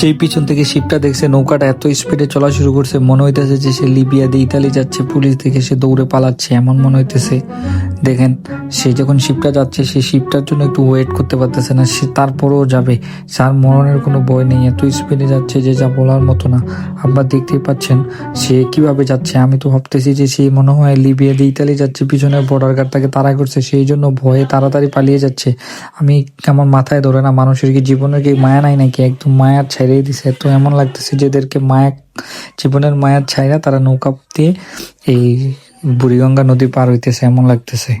যেই পিছন থেকে শিপটা দেখছে, নৌকাটা এত স্পিডে চলা শুরু করছে, মনে হইতেছে যে সে লিবিয়া দিয়ে ইতালি যাচ্ছে, পুলিশ দেখে সে দৌড়ে পালাচ্ছে, এমন মনে হইতেছে। দেখেন, সে যখন শিপটা যাচ্ছে, সে শিপটার জন্য একটু ওয়েট করতে পারতেছে না, সে তারপরেও যাবে। তার মরণের কোনো ভয় নেই, এত স্পিডে যাচ্ছে যে যা বলার মতো না। আপনারা দেখতেই পাচ্ছেন, সে কীভাবে যাচ্ছে। আমি তো ভাবতেছি যে সে মনে হয় লিবিয়া দিয়ে ইতালি যাচ্ছে পিছনের বর্ডার গার্ড তাকে তাড়া করছে, সেই জন্য ভয়ে তাড়াতাড়ি পালিয়ে যাচ্ছে। আমি আমার মাথায় ধরে না, মানুষের কি জীবনের কি মায়া নাই নাকি? একদম মায়ার ছাইড়েই দিছে। তো এমন লাগতেছে যে এদেরকে মায়া, জীবনের মায়ার ছাইরা তারা নৌকা দিয়ে এই বুড়িগঙ্গা নদী পার হইতেছে এমন লাগতেছে।